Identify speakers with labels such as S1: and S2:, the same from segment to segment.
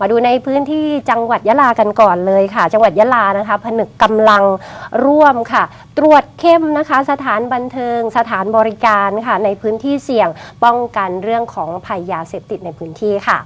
S1: มาดูในพื้นที่จังหวัดยะลากันก่อนเลยค่ะ จังหวัดยะลานะคะผนึกกำลังร่วมค่ะ ตรวจเข้มนะคะ สถานบันเทิง สถานบริการค่ะ ในพื้นที่เสี่ยงป้องกันเรื่องของภัยยาเสพติดในพื้นที่ค่ะ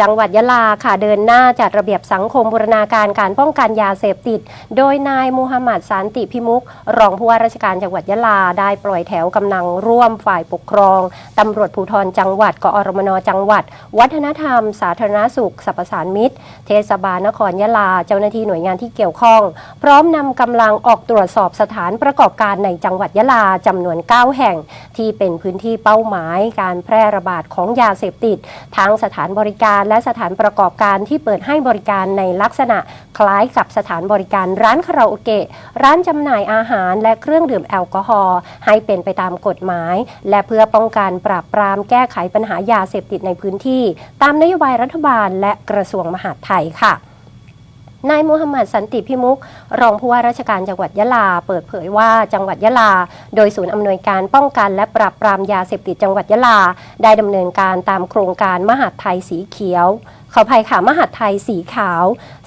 S1: จังหวัดยะลาค่ะเดินหน้าจัดระเบียบสังคมบูรณาการการป้องกันยาเสพติด โดยนายมูฮัมหมัดสันติพิมุก รองผู้ว่าราชการจังหวัดยะลา ได้ปล่อยแถวกำลังร่วมฝ่ายปกครองตำรวจภูธรจังหวัดกอรมนจังหวัด วัฒนธรรม สาธารณสุขสรรพสานมิตร เทศบาลนครยะลา เจ้าหน้าที่หน่วยงานที่เกี่ยวข้อง พร้อมนำกำลังออกตรวจสอบสถานประกอบการในจังหวัดยะลาจำนวน 9 แห่ง ที่เป็นพื้นที่เป้าหมายการแพร่ระบาดของยาเสพติดทั้งสถานบริการและสถานประกอบการที่เปิดให้บริการในลักษณะคล้ายกับสถานบริการร้านคาราโอเกะ ร้านจำหน่ายอาหารและเครื่องดื่มแอลกอฮอล์ให้เป็นไปตามกฎหมาย และเพื่อป้องกันปราบปรามแก้ไขปัญหายาเสพติดในพื้นที่ ตามนโยบายรัฐบาลและกระทรวงมหาดไทยค่ะ นายมูฮัมหมัดสันติพิมุกรองผู้ว่าราชการจังหวัดยะลา เปิดเผยว่าจังหวัดยะลา โดยศูนย์อำนวยการป้องกันและปราบปรามยาเสพติดจังหวัดยะลา ได้ดำเนินการตามโครงการมหาดไทยสีเขียวขอภัยค่ะมหาดไทยสีขาว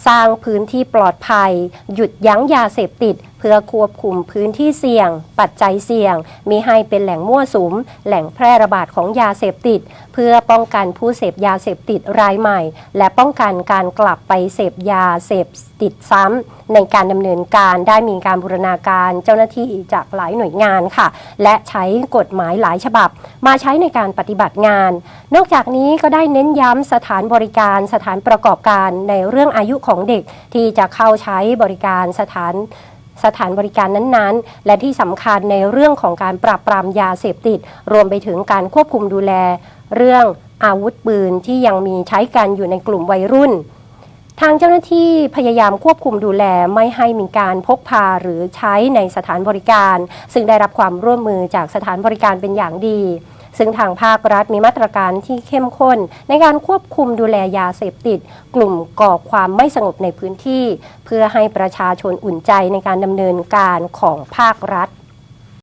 S1: สร้างพื้นที่ปลอดภัย หยุดยั้งยาเสพติด พื่อควบคุมพื้นที่เสี่ยง ปัจจัยเสี่ยงมีให้เป็นแหล่งมั่วสุม แหล่งแพร่ระบาดของยาเสพติด เพื่อป้องกันผู้เสพยาเสพติดรายใหม่ และป้องกันการกลับไปเสพยาเสพติดซ้ำในการดำเนินการได้มีการบูรณาการเจ้าหน้าที่จากหลายหน่วยงานค่ะ และใช้กฎหมายหลายฉบับ มาใช้ในการปฏิบัติงาน นอกจากนี้ก็ได้เน้นย้ำสถานบริการสถานประกอบการในเรื่องอายุของเด็กที่จะเข้าใช้บริการสถาน สถานบริการนั้นๆ และที่สำคัญในเรื่องของการปราบปรามยาเสพติด รวมไปถึงการควบคุมดูแล เรื่องอาวุธปืนที่ยังมีใช้กันอยู่ในกลุ่มวัยรุ่น ทางเจ้าหน้าที่พยายามควบคุมดูแลไม่ให้มีการพกพาหรือใช้ในสถานบริการ ซึ่งได้รับความร่วมมือจากสถานบริการเป็นอย่างดี ซึ่งทางภาครัฐมีมาตรการที่เข้มข้น ในการควบคุมดูแลยาเสพติด กลุ่มก่อความไม่สงบในพื้นที่ เพื่อให้ประชาชนอุ่นใจในการดำเนินการของภาครัฐ